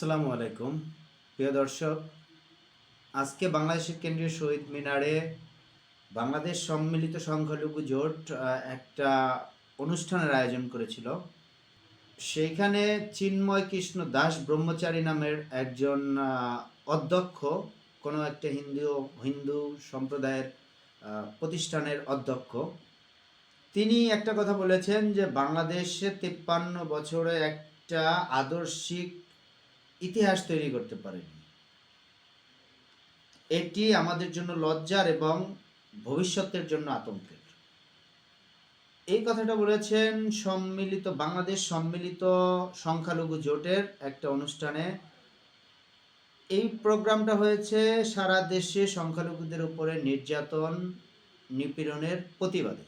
আসসালামু আলাইকুম। প্রিয় দর্শক, আজকে বাংলাদেশের কেন্দ্রীয় শহীদ মিনারে বাংলাদেশ সম্মিলিত সংখ্যালঘু জোট একটা অনুষ্ঠানের আয়োজন করেছিল। সেইখানে চিন্ময় কৃষ্ণ দাস ব্রহ্মচারী নামের একজন অধ্যক্ষ, কোনো একটা হিন্দু হিন্দু সম্প্রদায়ের প্রতিষ্ঠানের অধ্যক্ষ। তিনি একটা কথা বলেছেন যে বাংলাদেশে তিপ্পান্ন বছরে একটা আদর্শিক ইতিহাস তৈরি করতে পারেনি এটি আমাদের জন্য লজ্জার এবং ভবিষ্যতের জন্য আতঙ্কের। এই কথাটা বলেছেন সম্মিলিত, বাংলাদেশ সম্মিলিত সংখ্যালঘু জোটের একটা অনুষ্ঠানে। এই প্রোগ্রামটা হয়েছে সারা দেশে সংখ্যালঘুদের উপরে নির্যাতন, নিপীড়নের প্রতিবাদে।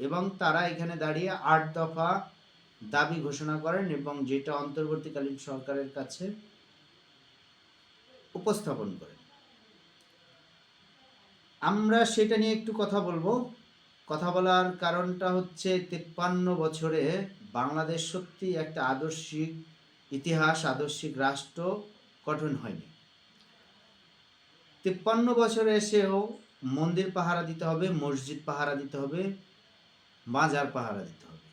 এবং তারা এখানে দাঁড়িয়ে আট দফা দাবি ঘোষণা করেন এবং যেটা অন্তর্বর্তীকালীন সরকারের কাছে উপস্থাপন করেন আমরা সেটা নিয়ে একটু কথা বলব। কথা বলার কারণটা হচ্ছে তেপ্পান্ন বছরে বাংলাদেশ সত্যি একটা আদর্শিক ইতিহাস, আদর্শিক রাষ্ট্র গঠন হয়নি। তেপ্পান্ন বছরে এসেও মন্দির পাহারা দিতে হবে, মসজিদ পাহারা দিতে হবে, মাজার পাহারা দিতে হবে।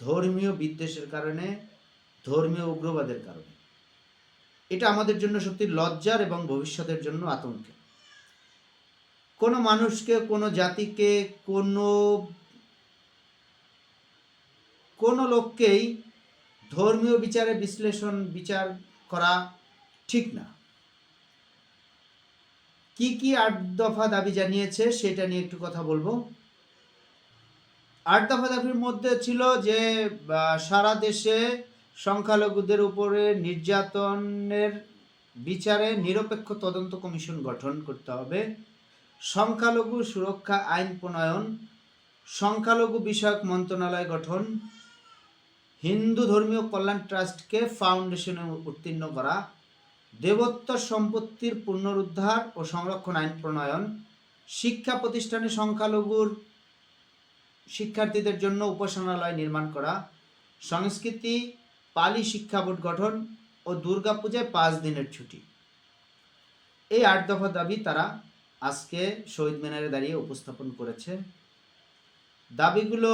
ধর্মীয় বিদ্বেষের কারণে, ধর্মীয় উগ্রবাদের কারণে। এটা আমাদের জন্য সত্যি লজ্জার এবং ভবিষ্যতের জন্য আতঙ্কের। কোনো মানুষকে, কোনো জাতিকে, কোনো কোনো লোককেই ধর্মীয় বিচারে বিশ্লেষণ, বিচার করা ঠিক না। কি কি আট দফা দাবি জানিয়েছে সেটা নিয়ে একটু কথা বলব। আট দফা দাবির মধ্যে ছিল যে সারা দেশে সংখ্যালঘুদের উপরে নির্যাতনের বিচারে নিরপেক্ষ তদন্ত কমিশন গঠন করতে হবে। সংখ্যালঘু সুরক্ষা আইন প্রণয়ন, সংখ্যালঘু বিষয়ক মন্ত্রণালয় গঠন, হিন্দু ধর্মীয় কল্যাণ ট্রাস্টকে ফাউন্ডেশনে উত্তীর্ণ করা দেবত্ব সম্পত্তির পুনরুদ্ধার ও সংরক্ষণ আইন প্রণয়ন, শিক্ষা প্রতিষ্ঠানে সংখ্যালঘুর শিক্ষার্থীদের জন্য উপাসনালয় নির্মাণ করা, সংস্কৃতি পালি শিক্ষা বোর্ড গঠন ও দুর্গাপূজায় পাঁচ দিনের ছুটি। এই আট দফা দাবি তারা আজকে শহীদ মিনারে দাঁড়িয়ে উপস্থাপন করেছে। দাবিগুলো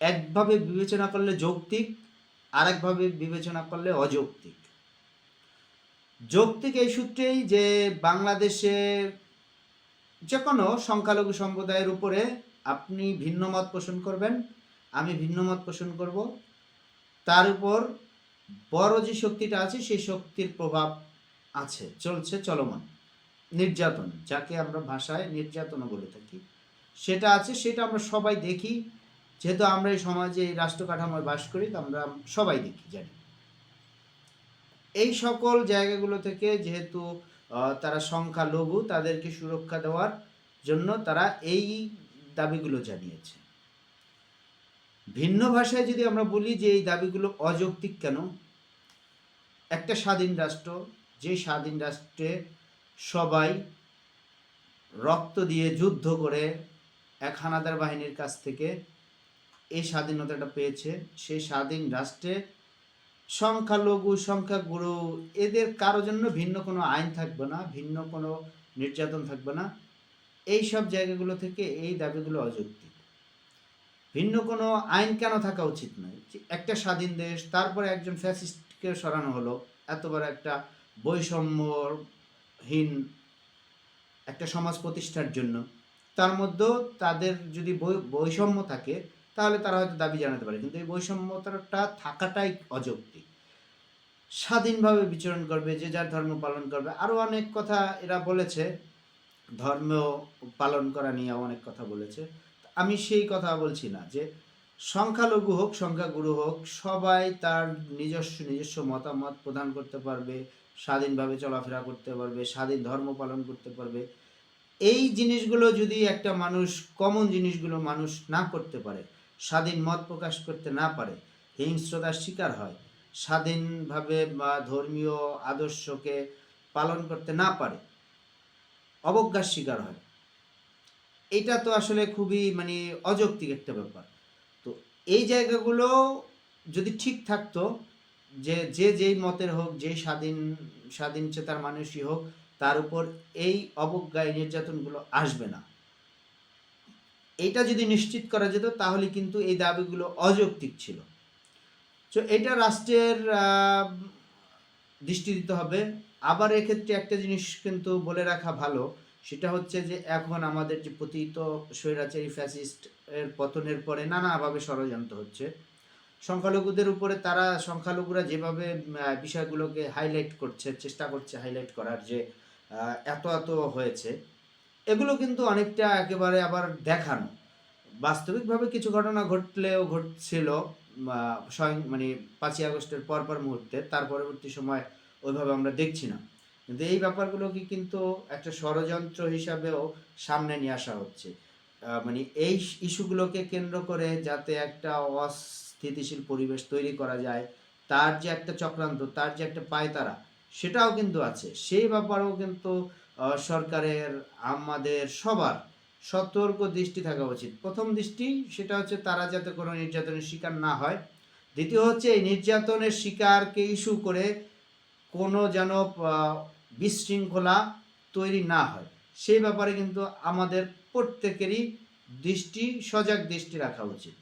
একভাবে বিবেচনা করলে যৌক্তিক, আরেকভাবে বিবেচনা করলে অযৌক্তিক। যৌক্তিক এই সূত্রেই যে বাংলাদেশে যে কোনো সংখ্যালঘু সম্প্রদায়ের উপরে আপনি ভিন্ন মত পোষণ করবেন, আমি ভিন্ন মত পোষণ করব। তার উপর বড় যে শক্তিটা আছে, সেই শক্তির প্রভাব আছে, চলছে চলমান। নির্যাতন, যাকে আমরা ভাষায় নির্যাতনও বলে থাকি। সেটা আছে, সেটা আমরা সবাই দেখি। যেহেতু আমরা এই সমাজে এই রাষ্ট্র কাঠামোয় বাস করি, তো আমরা সবাই দেখি, জানি। এই সকল জায়গাগুলো থেকে যেহেতু তারা সংখ্যালঘু, তাদেরকে সুরক্ষা দেওয়ার জন্য তারা এই দাবিগুলো জানিয়েছে। ভিন্ন ভাষায় যদি আমরা বলি যে এই দাবিগুলো অযৌক্তিক কেন? একটা স্বাধীন রাষ্ট্র, যে স্বাধীন রাষ্ট্রে সবাই রক্ত দিয়ে যুদ্ধ করে এক হানাদার বাহিনীর কাছ থেকে এই স্বাধীনতাটা পেয়েছে সেই স্বাধীন রাষ্ট্রে সংখ্যালঘু, সংখ্যাগুরু, এদের কারও জন্য ভিন্ন কোনো আইন থাকবে না, ভিন্ন কোনো নির্যাতন থাকবে না। এই সব জায়গাগুলো থেকে এই দাবিগুলো অযৌক্তিক। ভিন্ন কোনো আইন কেন থাকা উচিত নয়? একটা স্বাধীন দেশ, তারপরে একজন ফ্যাসিস্টকে সরানো হলো, এত বড় একটা বৈষম্যহীন একটা সমাজ প্রতিষ্ঠার জন্য। তার মধ্যেও তাদের যদি বৈষম্য থাকে, তাহলে তারা হয়তো দাবি জানাতে পারে। কিন্তু এই বৈষম্যতাটা থাকাটাই অযৌক্তিক। স্বাধীনভাবে বিচরণ করবে, যে যার ধর্ম পালন করবে। আরও অনেক কথা এরা বলেছে। ধর্ম পালন করা নিয়ে অনেক কথা বলেছে। আমি সেই কথা বলছি না যে সংখ্যালঘু হোক, সংখ্যাগুরু হোক, সবাই তার নিজস্ব নিজস্ব মতামত প্রদান করতে পারবে, স্বাধীনভাবে চলাফেরা করতে পারবে, স্বাধীন ধর্ম পালন করতে পারবে। এই জিনিসগুলো যদি একটা মানুষ কমন জিনিসগুলো মানুষ না করতে পারে, স্বাধীন মত প্রকাশ করতে না পারে, হিংস্রতার শিকার হয়, স্বাধীনভাবে বা ধর্মীয় আদর্শকে পালন করতে না পারে, অবজ্ঞার শিকার হয়। এটা তো আসলে খুবই মানে অযৌক্তিক একটা ব্যাপার। তো এই জায়গাগুলো যদি ঠিক থাকতো, যে যে, যেই মতের হোক যেই স্বাধীন স্বাধীন চেতার মানুষই হোক, তার উপর এই অবজ্ঞা, এই নির্যাতনগুলো আসবে না। এটা যদি নিশ্চিত করা যেত, তাহলে কিন্তু এই দাবিগুলো অযৌক্তিক ছিল। তো এটা রাষ্ট্রের দৃষ্টি দিতে হবে। আবার এক্ষেত্রে একটা জিনিস কিন্তু বলে রাখা ভালো সেটা হচ্ছে যে এখন আমাদের যে পতিত স্বৈরাচারী ফ্যাসিস্ট এর পতনের পরে নানাভাবে ষড়যন্ত্র হচ্ছে। সংখ্যালঘুদের উপরে তারা, সংখ্যালঘুরা যেভাবে বিষয়গুলোকে হাইলাইট করছে, চেষ্টা করছে হাইলাইট করার যে এত এত হয়েছে, এগুলো কিন্তু অনেকটা একেবারে আবার দেখানো। বাস্তবিকভাবে কিছু ঘটনা ঘটলেও ঘটছিল স্বয়ং মানে পাঁচই আগস্টের পরপর মুহূর্তে, তার পরবর্তী সময় ওইভাবে আমরা দেখছি না। কিন্তু এই ব্যাপারগুলোকে কিন্তু একটা ষড়যন্ত্র হিসাবেও সামনে নিয়ে আসা হচ্ছে। মানে এই ইস্যুগুলোকে কেন্দ্র করে যাতে একটা অস্থিতিশীল পরিবেশ তৈরি করা যায়, তার যে একটা চক্রান্ত, তার যে একটা পায়তারা, সেটাও কিন্তু আছে। সেই ব্যাপারেও কিন্তু সরকারের, আমাদের সবার সতর্ক দৃষ্টি থাকা উচিত। প্রথম দৃষ্টি সেটা হচ্ছে তারা যাতে কোনো নির্যাতনের শিকার না হয়। দ্বিতীয় হচ্ছে এই নির্যাতনের শিকারকে ইস্যু করে কোনো যেন বিশৃঙ্খলা তৈরি না হয়। সেই ব্যাপারে কিন্তু আমাদের প্রত্যেকেরই দৃষ্টি সজাগ দৃষ্টি রাখা উচিত।